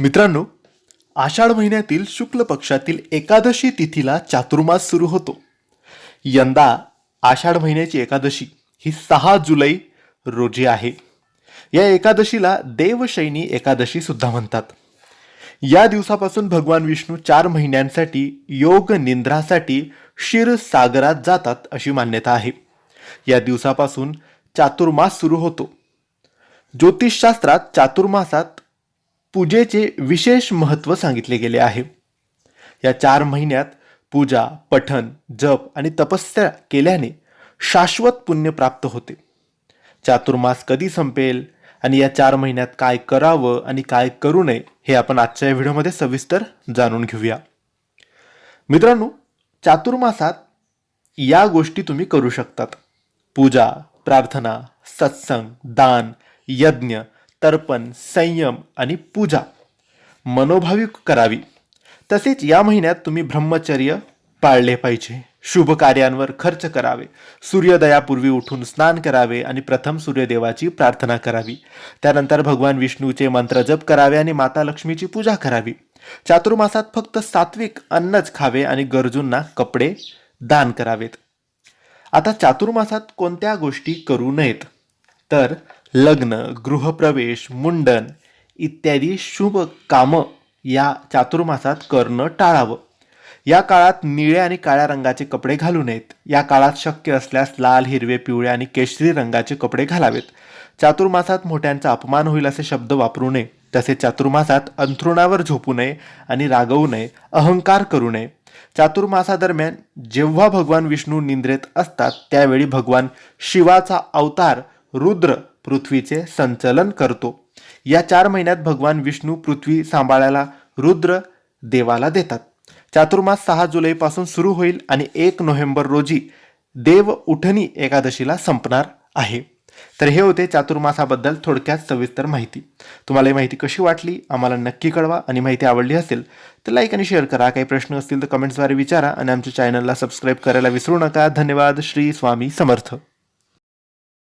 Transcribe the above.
मित्रांनो आषाढ महिन्यातील शुक्ल पक्षातील एकादशी तिथीला चातुर्मास सुरू होतो. यंदा आषाढ महिन्याची एकादशी ही सहा जुलै रोजी आहे. या एकादशीला देवशैनी एकादशी सुद्धा म्हणतात. या दिवसापासून भगवान विष्णू चार महिन्यांसाठी योग निंद्रासाठी क्षीरसागरात जातात अशी मान्यता आहे. या दिवसापासून चातुर्मास सुरू होतो. ज्योतिषशास्त्रात चातुर्मासात पूजेचे विशेष महत्त्व सांगितले गेले आहे. या चार महिन्यात पूजा पठन जप आणि तपस्या केल्याने शाश्वत पुण्य प्राप्त होते. चातुर्मास कधी संपेल आणि या चार महिन्यात काय करावं आणि काय करू नये हे आपण आजच्या या व्हिडिओमध्ये सविस्तर जाणून घेऊया. मित्रांनो चातुर्मासात या गोष्टी तुम्ही करू शकतात. पूजा प्रार्थना सत्संग दान यज्ञ तर्पण संयम आणि पूजा. मनोभावी करावी. तसेच या महिन्यात तुम्ही ब्रह्मचर्य पाळले पाहिजे. शुभ कार्यांवर खर्च करावे. सूर्योदयापूर्वी उठून स्नान करावे आणि प्रथम सूर्यदेवाची प्रार्थना करावी. त्यानंतर भगवान विष्णूचे मंत्र जप करावे आणि माता लक्ष्मीची पूजा करावी. चातुर्मासात फक्त सात्विक अन्नच खावे आणि गरजूंना कपडे दान करावेत. आता चातुर्मासात कोणत्या गोष्टी करू नयेत? तर लग्न गृहप्रवेश मुंडन इत्यादी शुभ कामं या चातुर्मासात करणं टाळावं. या काळात निळ्या आणि काळ्या रंगाचे कपडे घालू नयेत. या काळात शक्य असल्यास लाल हिरवे पिवळे आणि केशरी रंगाचे कपडे घालावेत. चातुर्मासात मोठ्यांचा अपमान होईल असे शब्द वापरू नये. तसेच चातुर्मासात अंथरुणावर झोपू नये आणि रागवू नये अहंकार करू नये. चातुर्मासादरम्यान जेव्हा भगवान विष्णू निंद्रेत असतात त्यावेळी भगवान शिवाचा अवतार रुद्र पृथ्वीचे संचलन करतो. या चार महिन्यात भगवान विष्णू पृथ्वी सांभाळायला रुद्र देवाला देतात. चातुर्मास सहा जुलैपासून सुरू होईल आणि एक नोव्हेंबर रोजी देव उठणी एकादशीला संपणार आहे. तर हे होते चातुर्मासाबद्दल थोडक्यात सविस्तर माहिती. तुम्हाला ही माहिती कशी वाटली? आम्हाला नक्की कळवा. आणि माहिती आवडली असेल तर लाईक आणि शेअर करा. काही प्रश्न असतील तर कमेंट्सद्वारे विचारा. आणि आमच्या चॅनलला सबस्क्राईब करायला विसरू नका. धन्यवाद. श्री स्वामी समर्थ.